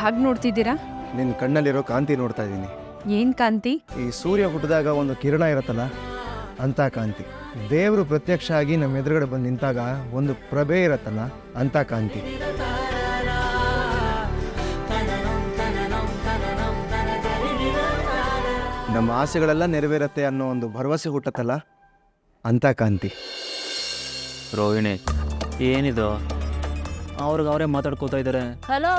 ಹಾಗೆ ನೋಡ್ತಿದ್ದೀರಾ? ನಿನ್ನ ಕಣ್ಣಲ್ಲಿರೋ ಕಾಂತಿ ನೋಡ್ತಾ ಇದ್ದೀನಿ. ಏನ್ ಕಾಂತಿ? ಈ ಸೂರ್ಯ ಹುಟ್ಟಿದಾಗ ಒಂದು ಕಿರಣ ಇರುತ್ತಲ್ಲ ಅಂತ ಕಾಂತಿ. ದೇವರು ಪ್ರತ್ಯಕ್ಷ ಆಗಿ ನಮ್ಮ ಎದುರುಗಡೆ ಬಂದು ನಿಂತಾಗ ಒಂದು ಪ್ರಭೆ ಇರುತ್ತಲ್ಲ ಅಂತ ಕಾಂತಿ. ನಮ್ಮ ಆಸೆಗಳೆಲ್ಲ ನೆರವೇರುತ್ತೆ ಅನ್ನೋ ಒಂದು ಭರವಸೆ ಹುಟ್ಟತ್ತಲ್ಲ ಅಂತ ಕಾಂತಿ. ರೋಹಿಣಿ ಏನಿದು? ಅವ್ರಿಗೆ ಅವರೇ ಮಾತಾಡ್ಕೋತಾ ಇದ್ದಾರೆ ಹಲೋ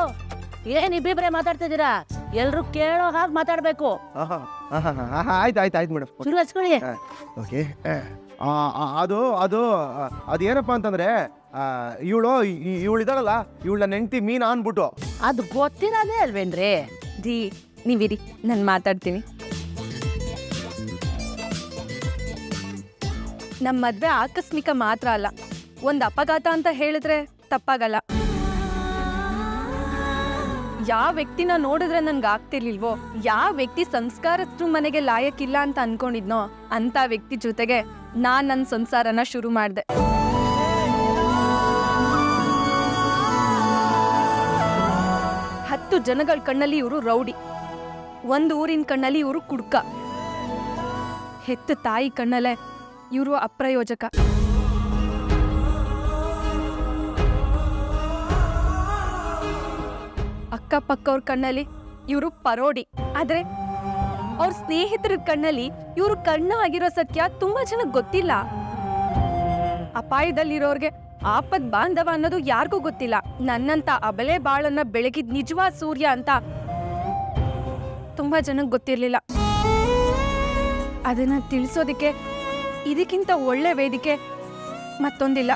ಏನ್ ಇಬ್ಬಿಬ್ರೆ ಮಾತಾಡ್ತಿದ್ದೀರಾ? ಎಲ್ರು ಕೇಳೋ ಹಾಗೆ ಮಾತಾಡ್ಬೇಕು. ಆಹಾ ಆಹಾ ಆಹಾ ಆಯ್ತು ಆಯ್ತು ಆಯ್ತು ಮೇಡಮ್. ಶುರು ಹಚ್ಕೊಳ್ಳಿ. ಓಕೆ ಅದು ಅದು ಆ, ಅದೇನಪ್ಪ ಅಂತಂದ್ರೆ ಇವಳು ಇವಳು ಇದಾಳಲ್ಲ ಇವಳ ನೆಂಟಿ ಮೀನ್ ಅನ್ಬಿಟ್ಟು ಅದು ಗೊತ್ತಿರೋದೇ ಅಲ್ವೇನ್ರಿ? ದಿ ನೀವಿರಿ ನಾನು ಮಾತಾಡ್ತೀನಿ. ನಮ್ಮ ಮದ್ವೆ ಆಕಸ್ಮಿಕ ಮಾತ್ರ ಅಲ್ಲ. ಒಂದು ಅಪಘಾತ ಅಂತ ಹೇಳಿದ್ರೆ ತಪ್ಪಾಗಲ್ಲ. ಯಾವ ವ್ಯಕ್ತಿನ ನೋಡಿದ್ರೆ ನನ್ಗೆ ಆಗ್ತಿರ್ಲಿಲ್ವೋ? ಯಾವ ವ್ಯಕ್ತಿ ಸಂಸ್ಕಾರಸ್ಥರು ಮನೆಗೆ ಲಾಯಕ್ಕಿಲ್ಲ ಅಂತ ಅನ್ಕೊಂಡಿದ್ನೋ ಅಂತ ವ್ಯಕ್ತಿ ಜೊತೆಗೆ ನಾನ್ ನನ್ನ ಸಂಸಾರನ ಶುರು ಮಾಡಿದೆ. ಹತ್ತು ಜನಗಳ ಕಣ್ಣಲ್ಲಿ ಇವರು ರೌಡಿ. ಒಂದು ಊರಿನ ಕಣ್ಣಲ್ಲಿ ಇವರು ಕುಡ್ಕ. ಹೆತ್ತ ತಾಯಿ ಕಣ್ಣಲ್ಲೇ ಇವರು ಅಪ್ರಯೋಜಕ. ಅಕ್ಕಪಕ್ಕವ್ರ ಕಣ್ಣಲ್ಲಿ ಇವರು ಪರೋಡಿ. ಆದ್ರೆ ಅವ್ರ ಸ್ನೇಹಿತರ ಕಣ್ಣಲ್ಲಿ ಇವರು ಕಣ್ಣ ಆಗಿರೋ ಸತ್ಯ ತುಂಬಾ ಜನಕ್ಕೆ ಗೊತ್ತಿಲ್ಲ. ಅಪಾಯದಲ್ಲಿರೋರ್ಗೆ ಆಪದ್ ಬಾಂಧವ ಅನ್ನೋದು ಯಾರಿಗೂ ಗೊತ್ತಿಲ್ಲ. ನನ್ನಂತ ಅಬಲೆ ಬಾಳನ್ನ ಬೆಳಗಿದ ನಿಜವಾದ ಸೂರ್ಯ ಅಂತ ತುಂಬಾ ಜನಕ್ಕೆ ಗೊತ್ತಿರ್ಲಿಲ್ಲ. ಅದನ್ನ ತಿಳಿಸೋದಿಕ್ಕೆ ಇದಕ್ಕಿಂತ ಒಳ್ಳೆ ವೇದಿಕೆ ಮತ್ತೊಂದಿಲ್ಲ.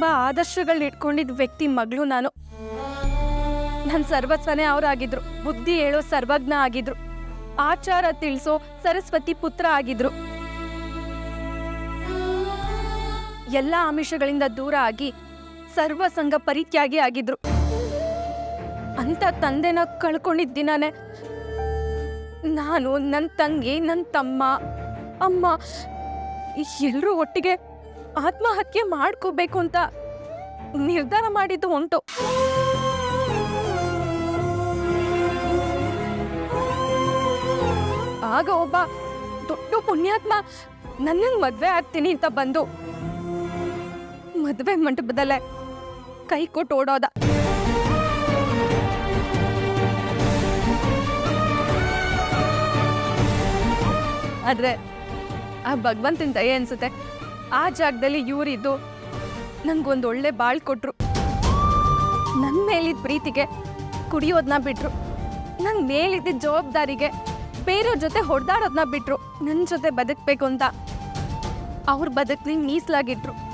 ತುಂಬಾ ಆದರ್ಶಗಳನ್ನ ಇಟ್ಕೊಂಡಿದ್ದ ವ್ಯಕ್ತಿ ಮಗಳು ನಾನು. ನನ್ನ ಸರ್ವಸ್ವನೇ ಅವರಾಗಿದ್ರು. ಬುದ್ಧಿ ಹೇಳೋ ಸರ್ವಜ್ಞ ಆಗಿದ್ರು. ಆಚಾರ ತಿಳಿಸೋ ಸರಸ್ವತಿ ಪುತ್ರ ಆಗಿದ್ರು. ಎಲ್ಲ ಆಮಿಷಗಳಿಂದ ದೂರ ಆಗಿ ಸರ್ವಸಂಗ ಪರಿತ್ಯಾಗಿ ಆಗಿದ್ರು. ಅಂತ ತಂದೆನ ಕಳ್ಕೊಂಡಿದ್ದ ದಿನಾನೇ ನಾನು ನನ್ನ ತಂಗಿ ನನ್ನ ತಮ್ಮ, ಅಮ್ಮ ಎಲ್ಲರೂ ಒಟ್ಟಿಗೆ ಆತ್ಮಹತ್ಯೆ ಮಾಡ್ಕೋಬೇಕು ಅಂತ ನಿರ್ಧಾರ ಮಾಡಿದ್ದು ಉಂಟು. ಆಗ ಒಬ್ಬ ದೊಡ್ಡ ಪುಣ್ಯಾತ್ಮ, ನನ್ನನ್ನು ಮದ್ವೆ ಆಗ್ತೀನಿ ಅಂತ ಬಂದು ಮದ್ವೆ ಮಂಟಪದಲ್ಲೇ ಕೈ ಕೊಟ್ಟು ಓಡೋದ. ಆದ್ರೆ ಆ ಭಗವಂತನ ದಯೆ ಅನ್ಸುತ್ತೆ. ಆ ಜಾಗದಲ್ಲಿ ಇವರಿದ್ದು ನಂಗೊಂದು ಒಳ್ಳೆ ಬಾಳ್ ಕೊಟ್ರು. ನನ್ನ ಮೇಲಿದ್ದ ಪ್ರೀತಿಗೆ ಕುಡಿಯೋದನ್ನ ಬಿಟ್ರು. ನನ್ನ ಮೇಲಿದ್ದ ಜವಾಬ್ದಾರಿಗೆ ಬೇರೆಯವ್ರ ಜೊತೆ ಹೊಡೆದಾಡೋದನ್ನ ಬಿಟ್ರು. ನನ್ನ ಜೊತೆ ಬದುಕಬೇಕು ಅಂತ ಅವ್ರ ಬದುಕಲಿ ಮೀಸಲಾಗಿಟ್ರು.